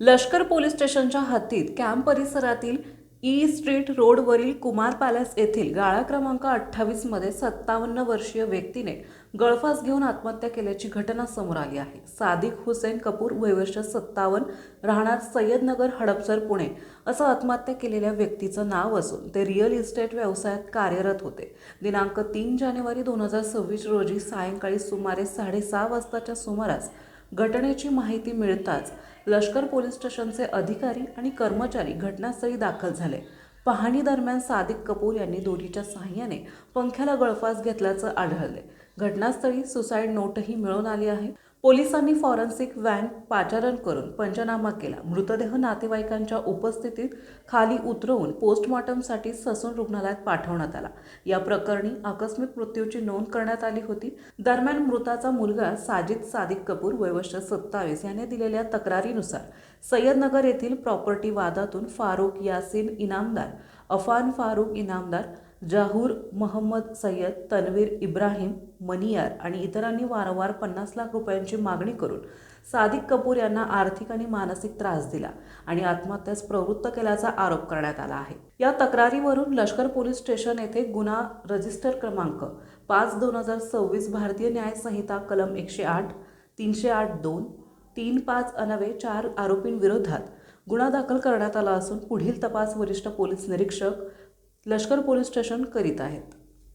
लष्कर पोलीस स्टेशनच्या हद्दीत कॅम्प परिसरातील ई स्ट्रीट रोडवरील कुमार पॅलेस येथील गाळा क्रमांक अठ्ठावीसमध्ये सत्तावन्न वर्षीय व्यक्तीने गळफास घेऊन आत्महत्या केल्याची घटना समोर आली आहे. सादिक हुसेन कपूर वयवर्ष सत्तावन्न राहणार सय्यदनगर हडपसर पुणे. असं आत्महत्या केलेल्या व्यक्तीचं नाव असून ते रिअल इस्टेट व्यवसायात कार्यरत होते. दिनांक तीन जानेवारी दोन हजार सव्वीस रोजी सायंकाळी सुमारे साडेसहा वाजताच्या सुमारास घटनेची माहिती मिळताच लष्कर पोलीस स्टेशनचे अधिकारी आणि कर्मचारी घटनास्थळी दाखल झाले. पाहणी दरम्यान सादिक कपूर यांनी दोरीच्या सहाय्याने पंख्याला गळफास घेतल्याचं आढळले. घटनास्थळी सुसाईड नोटही मिळून आली आहे. पोलिसांनी फॉरेन्सिक व्हॅन पाचारण करून पंचनामा केला. मृतदेह नातेवाईकांच्या उपस्थितीत खाली उतरवून पोस्टमॉर्टमसाठी ससून रुग्णालयात पाठवण्यात आला. या प्रकरणी आकस्मिक मृत्यूची नोंद करण्यात आली होती. दरम्यान मृताचा मुलगा साजिद सादिक कपूर वयवर्ष सत्तावीस याने दिलेल्या तक्रारीनुसार सय्यदनगर येथील प्रॉपर्टी वादातून फारुख यासिन इनामदार अफान फारुख इनामदार जाहूर महम्मद सय्यद तन्वीर इब्राहिम मनियार आणि इतरांनी वारंवार पन्नास लाख रुपयांची मागणी करून सादिक कपूर यांना आर्थिक आणि मानसिक त्रास दिला आणि आत्महत्यास प्रवृत्त केल्याचा आरोप करण्यात आला आहे. या तक्रारीवरून लष्कर पोलीस स्टेशन येथे गुन्हा रजिस्टर क्रमांक पाच दोन हजार सव्वीस भारतीय न्याय संहिता कलम एकशे आठ तीनशे आठ दोन तीन पाच अनवे चार आरोपींविरोधात गुन्हा दाखल करण्यात आला असून पुढील तपास वरिष्ठ पोलीस निरीक्षक लष्कर पोलीस स्टेशन करीत आहेत.